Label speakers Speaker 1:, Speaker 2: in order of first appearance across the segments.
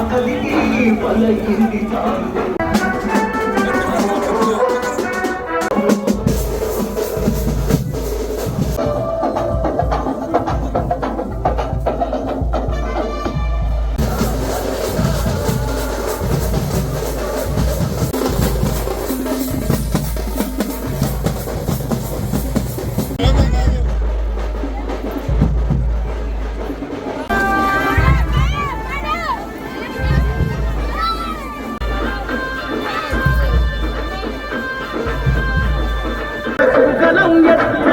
Speaker 1: ఆకలికి పలకింది చాలు. yet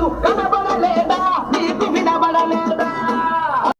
Speaker 1: ลูก